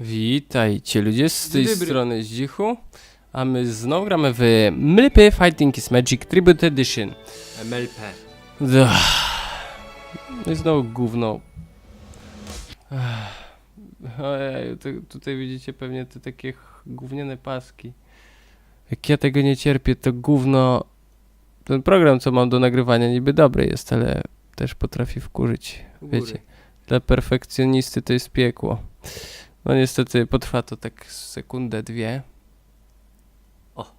Witajcie ludzie z tej dobry. strony Zdzichu, a my znowu gramy w Mlipy Fighting is Magic Tribute Edition. MLP. No i znowu gówno. Ojej, to, tutaj widzicie pewnie te takie ch- gówniane paski. Jak ja tego nie cierpię, to gówno... Ten program, co mam do nagrywania, niby dobry jest, ale też potrafi wkurzyć. Wiecie, dla perfekcjonisty to jest piekło. No niestety potrwa to tak sekundę, dwie. O,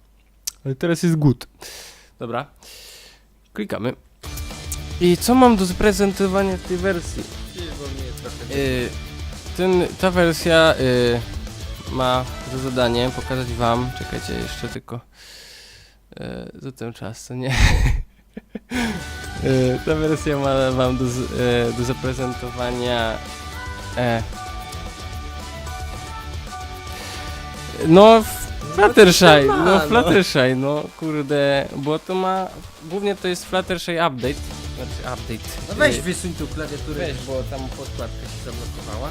ale teraz jest good. Dobra, klikamy. I co mam do zaprezentowania tej wersji? Y, ten, ta wersja y, ma za zadanie pokazać wam, czekajcie jeszcze tylko y, za ten czas, co nie? Y, ta wersja ma wam do, z- y, do zaprezentowania e, no Fluttershy, ma, no no. Fluttershy, no kurde, bo to ma, głównie to jest Fluttershy update, znaczy update. No weź y, wysuń tu klawiaturę. Weź, bo tam podkładka się zablokowała.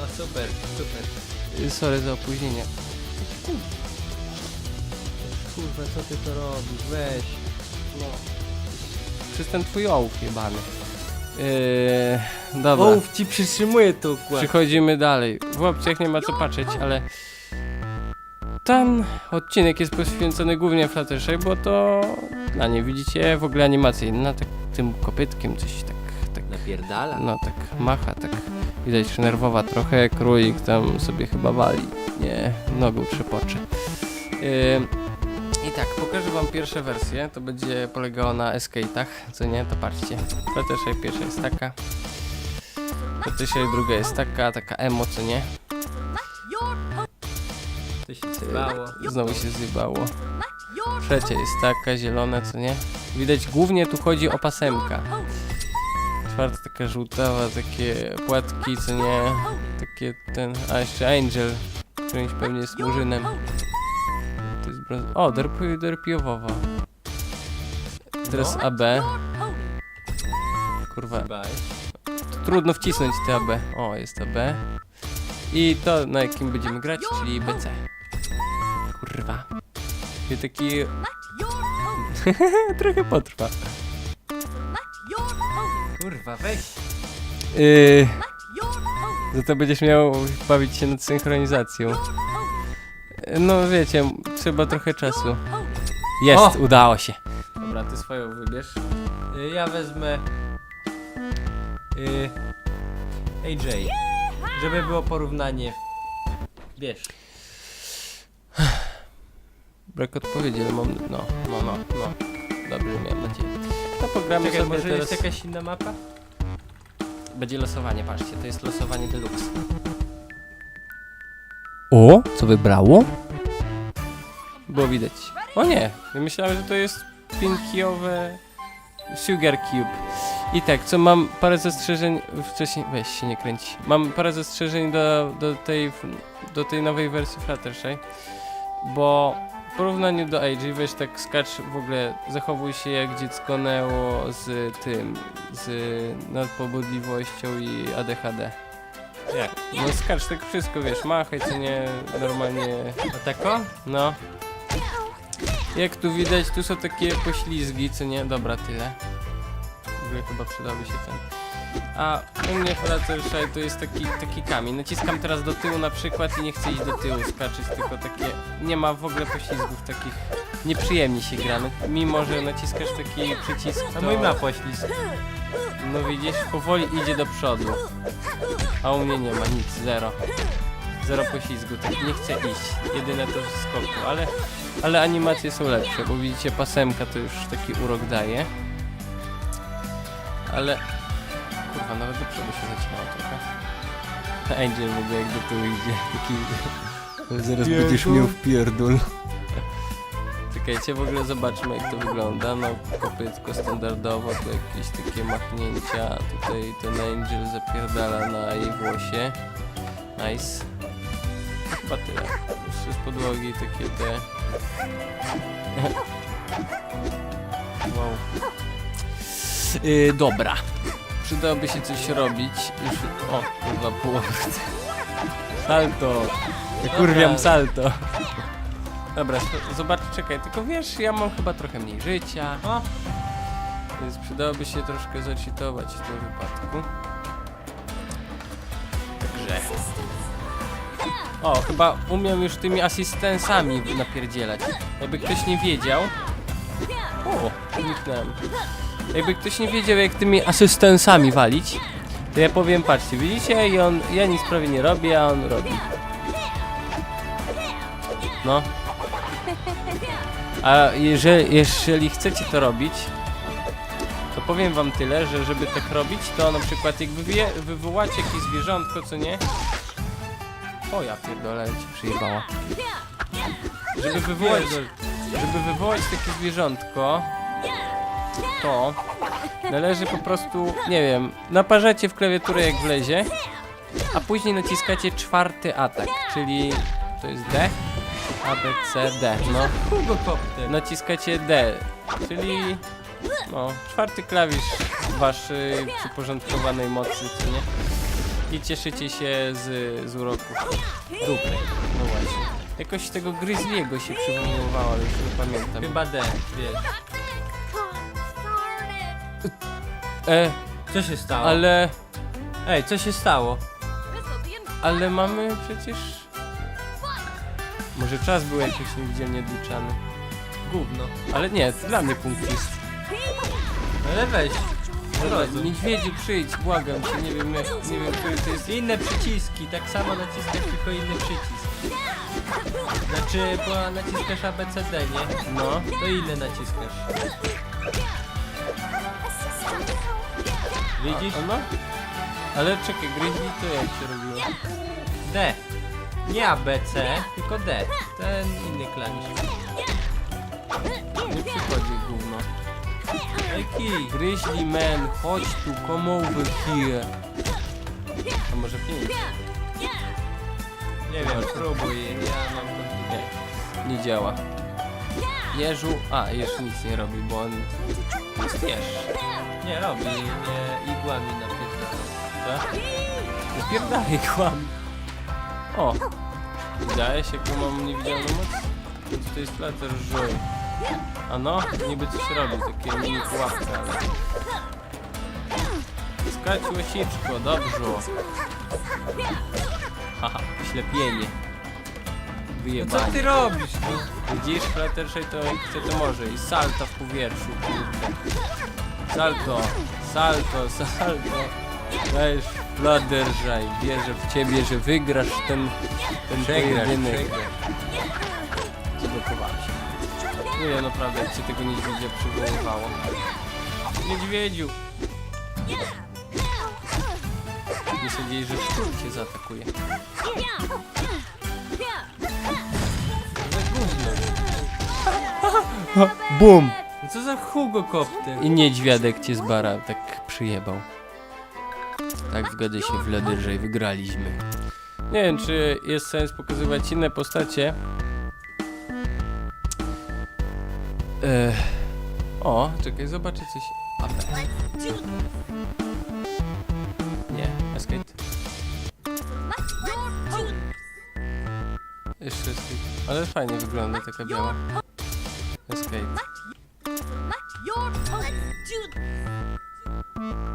No super, super. Y, Sorry za opóźnienie. Kurwa, co ty to robisz? Weź. No. Przez ten twój ołów jebany. Yy, dobra. Wołów ci przytrzymuje to układ. Przechodzimy dalej. W opcjach nie ma co patrzeć, ale ten odcinek jest poświęcony głównie Fluttershy, bo to na nie widzicie w ogóle animację na tak tym kopytkiem coś tak, tak Napierdala. no tak macha, tak widać, że nerwowa trochę, królik tam sobie chyba wali, nie, nogą trzepocze. Ym, I tak, pokażę wam pierwszą wersję, to będzie polegało na eskate'ach, co nie, to patrzcie. Fluttershy pierwsza jest taka, Fluttershy druga jest taka, taka emo, co nie, To się zbało. znowu się zjebało. Trzecia jest taka, zielona, co nie. Widać, głównie tu chodzi o pasemka. Czwarta taka żółtawa, takie płatki, co nie. Takie ten, a jeszcze Angel, którymś pewnie jest murzynem. To jest brąz... O, derpi, derpiowowa. Teraz No. AB. Kurwa, trudno wcisnąć te AB. O, jest AB. I to, na jakim będziemy grać, czyli BC. I taki... Trochę potrwa. Kurwa, weź. Yy, za to będziesz miał bawić się nad synchronizacją. No wiecie, trzeba trochę czasu. Jest, O! udało się. Dobra, ty swoją wybierz. Y, Ja wezmę... Y, AJ. Żeby było porównanie. Wiesz. Brak odpowiedzi, ale mam... No, no, no, no. Dobrze, miałem nadzieję. No pogramy Czekaj, sobie może teraz... jest jakaś inna mapa? Będzie losowanie, patrzcie, to jest losowanie deluxe. O, co wybrało? Było widać. O nie, myślałem, że to jest pinkiowe Sugar Cube. I tak, co mam parę zastrzeżeń, wcześniej, weź się nie kręci. Mam parę zastrzeżeń do, do, tej, do tej nowej wersji Fluttershy, bo w porównaniu do AJ, weź tak skacz w ogóle, zachowuj się jak dziecko Neo z tym, z nadpobudliwością i ADHD. Jak? No skacz tak wszystko, wiesz, machaj, co nie, normalnie, A tako? no. Jak tu widać, tu są takie poślizgi, co nie, dobra, tyle. W ogóle chyba przydałby się ten. A u mnie Fluttershy to jest taki, taki kamień. Naciskam teraz do tyłu na przykład i nie chcę iść do tyłu skaczyć, tylko takie, nie ma w ogóle poślizgów takich, nieprzyjemnie się gra. No, mimo, że naciskasz taki przycisk, A to... mój ma poślizg. No widzisz, powoli idzie do przodu. A u mnie nie ma nic, zero. Zero poślizgu, tak nie chcę iść. Jedyne to w skoku, ale, ale animacje są lepsze, bo widzicie pasemka to już taki urok daje. Ale... Kurwa, nawet do przodu się zaczynało trochę. Angel w ogóle jak do tyłu idzie, taki... Zaraz będziesz miał w pierdol. Czekajcie, w ogóle zobaczmy jak to wygląda. No, kopytko standardowo, tu jakieś takie machnięcia. Tutaj ten Angel zapierdala na jej włosie. Nice. Chyba tyle. Jeszcze z podłogi takie te... wow. Yy, dobra. Przydałoby się coś robić. Już... O, kurwa, pół. Salto. Ja kurwiam salto. Dobra, zobacz, czekaj, tylko wiesz, ja mam chyba trochę mniej życia, O, więc przydałoby się troszkę zacitować w tym wypadku. Także... O, chyba umiem już tymi asystensami napierdzielać. Jakby ktoś nie wiedział... O, zniknąłem. Jakby ktoś nie wiedział, jak tymi asystensami walić, to ja powiem, patrzcie, widzicie? I on, ja nic prawie nie robię, a on robi. No. A jeżeli, jeżeli chcecie to robić, to powiem wam tyle, że żeby tak robić, to na przykład jak wywołacie jakieś zwierzątko, co nie? O ja pierdolę, ci przyjebała. Żeby wywołać, żeby wywołać takie zwierzątko, to należy po prostu, nie wiem, naparzacie w klawiaturę jak wlezie, a później naciskacie czwarty atak, czyli to jest D, A, B, C, D, no. Naciskacie D, czyli no, czwarty klawisz waszej przyporządkowanej mocy, co nie? I cieszycie się z, z uroków dupy. No właśnie. Jakoś tego Grizzliego się przywoływało, ale już nie pamiętam. Chyba D, wiesz. E, Co się stało? ale, Ej, co się stało? ale mamy przecież... Może czas był jakiś niewidzialnie odliczany. Gówno. Ale nie, dla mnie punkt jest. Ale weź. Dobra, Zrozum. Niedźwiedziu przyjdź, błagam cię, nie wiem, jak- nie wiem, który to jest. Inne przyciski, tak samo naciskasz tylko inny przycisk. Znaczy, bo naciskasz ABCD, nie? No. To ile naciskasz? Widzisz? A, no? Ale czekaj, Grizzly to jak się robiło? D. Nie ABC, tylko D. Ten inny klawisz. Nie przychodzi gówno. Ej, kij. Grizzly man, chodź tu, come over here. A może pięć? Nie wiem, spróbuj. Ja mam. Nie, nie działa. Jeżu, a Jeż nic nie robi, bo on jest jeż. Nie robi, mnie igłami napierdala. Napierdalaj kłam. O! Widziałeś jaką mam niewidzialną moc? To jest flater żół. A no, niby coś robi, takie mini pułapka, ale... Skać łasiczko, dobrze. Haha, ślepienie. No co Wyjebanie. ty robisz? No? Widzisz, Fluttershy to to może i salta w powietrzu, kurde. Salto, salto, salto. Weź Fluttershy, wierzę w ciebie, że wygrasz ten, ten Przegrasz, pojedynek. się. Nie wiem naprawdę, jak się tego niedźwiedzia przywoływało. Niedźwiedziu! Nie sądziłeś, że szczur cię zaatakuje. BUM! Co za Hugo Copter? I niedźwiadek cię z bara tak przyjebał. Tak zgadza się w Laderze i wygraliśmy. Nie wiem, czy jest sens pokazywać inne postacie. Ech. O, czekaj, zobaczę coś. Nie, escape. Jeszcze escape. Ale fajnie wygląda taka biała. Escape.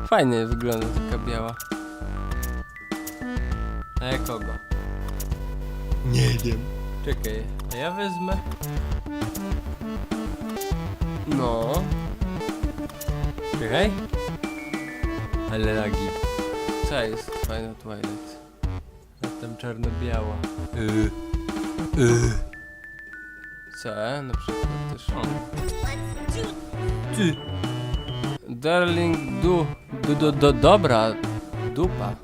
Fajnie wygląda taka biała. A ja kogo? Nie wiem. Czekaj, a ja wezmę. No. Czekaj. Ale lagi. Co jest fajna Twilight? Tam czarno-biała. Co? Na przykład też. Ty. Darling du. Du, du, du, dobra. Dupa.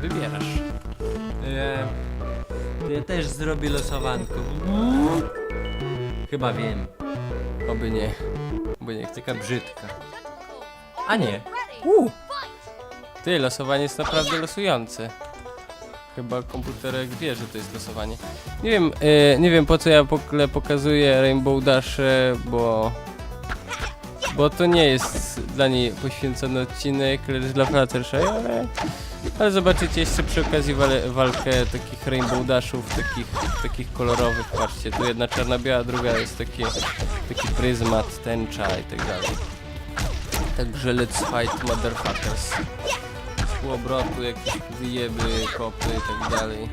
Wybierasz. Ja, ja też zrobię losowanko. Chyba wiem. Oby nie. Bo nie. Taka brzydka. A nie. Ty, losowanie jest naprawdę losujące. Chyba komputerek wie, że to jest losowanie. Nie wiem, e, nie wiem po co ja w ogóle pokazuję Rainbow Dash, e, bo... Bo to nie jest dla niej poświęcony odcinek, lecz dla Fluttershy, ale Ale zobaczycie jeszcze przy okazji wale, walkę takich rainbow dashów, takich, takich kolorowych. Patrzcie, tu jedna czarna-biała, druga jest takie, taki pryzmat, tęcza i tak dalej. Także let's fight motherfuckers. Półobrotu jakieś wyjeby, kopy i tak dalej.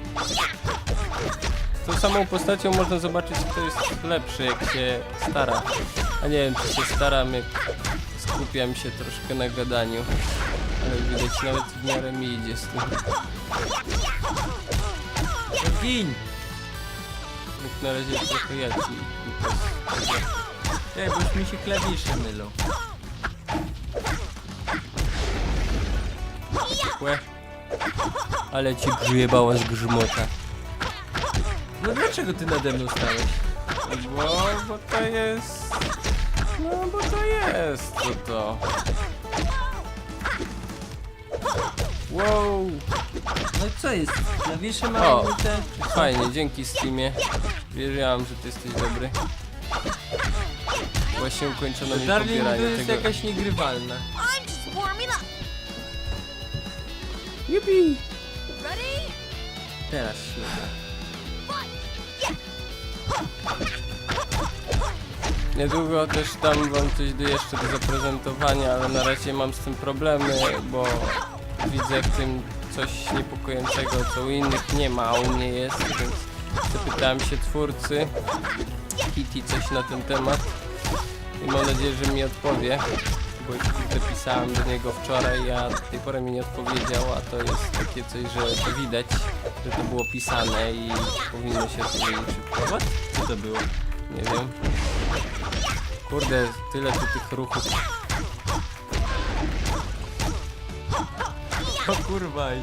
Tą samą postacią można zobaczyć kto jest lepszy jak się stara. A nie wiem czy się staram jak skupiam się troszkę na gadaniu. Ale widać nawet w miarę mi idzie z tym. Gin! Jak na razie trochę ja ci. Ej, bo mi się klawisze mylą. Łe. Ale ci grzybała z grzmota. No dlaczego ty nade mną stałeś? Bo, bo to jest... No bo to jest to to. Wow, No i co jest? Klawisze O. mają te... fajnie, dzięki Steamie. Wiedziałam, że ty jesteś dobry. Właśnie ukończono mi Darling to pobieranie jest tego. jakaś niegrywalna. I'm just warming up. Yupi! Ready? Teraz świetnie. Niedługo też dam wam coś do jeszcze do zaprezentowania, ale na razie mam z tym problemy, bo widzę w tym coś niepokojącego, co u innych nie ma, a u mnie jest, więc zapytałem się twórcy Kitty coś na ten temat i mam nadzieję, że mi odpowie, bo już pisałem do niego wczoraj, a do tej pory mi nie odpowiedział, a to jest takie coś, że to widać, że to było pisane i powinno się to wiedzieć szybko. Co to było? Nie wiem. Kurde, tyle tu tych ruchów. O kurwa. i-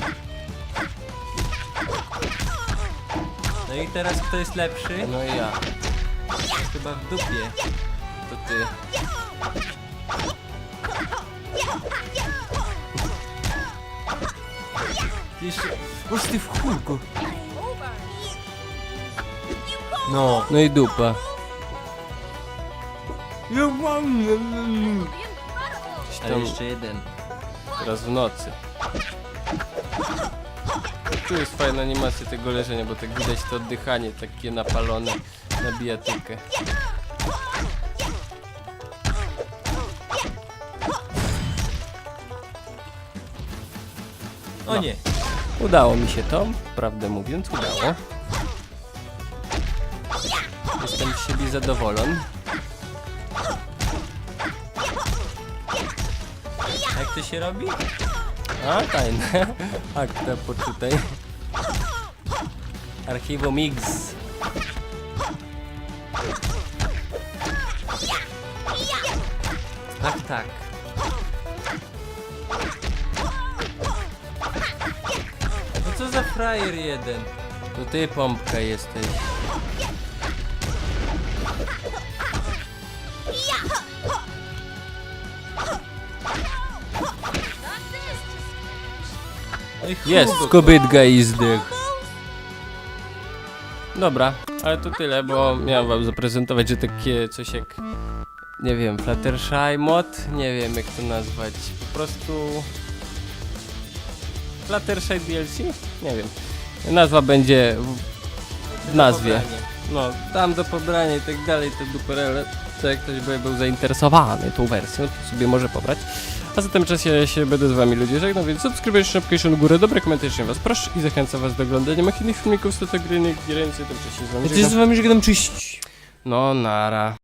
No i teraz kto jest lepszy? No i ja, Chyba w dupie. to ty. Jeszcze... Uż ty w chórku. No. No i dupa. Ja mam... Gdzieś Ale tam jeszcze jeden. teraz w nocy. Tu jest fajna animacja tego leżenia, bo tak widać to oddychanie takie napalone na bijatykę. O nie. Udało mi się to, prawdę mówiąc, udało. Jestem z siebie zadowolony. Jak to się robi? A, tajne. Akta, poczytaj. Archiwum X. Ach tak. No co za frajer jeden? To ty, pompka, jesteś. Jest, kobydga i zdech. Dobra, ale to tyle, bo miałem wam zaprezentować, że takie coś jak, nie wiem, Fluttershy mod, nie wiem jak to nazwać, po prostu... Fluttershy DLC? Nie wiem. Nazwa będzie w, w nazwie. No, tam do pobrania i tak dalej, te duperele. To jak ktoś by był zainteresowany tą wersją, to sobie może pobrać. A zatem czas ja się będę z wami ludzie żegnał, więc subskrybujcie, application górę, dobre komentarze was proszę i zachęcam was do oglądania moich innych filmików z tego gry, nie gry, to cześć się z wami Ja cię z żegnam. wami żegnam czyść. No, nara.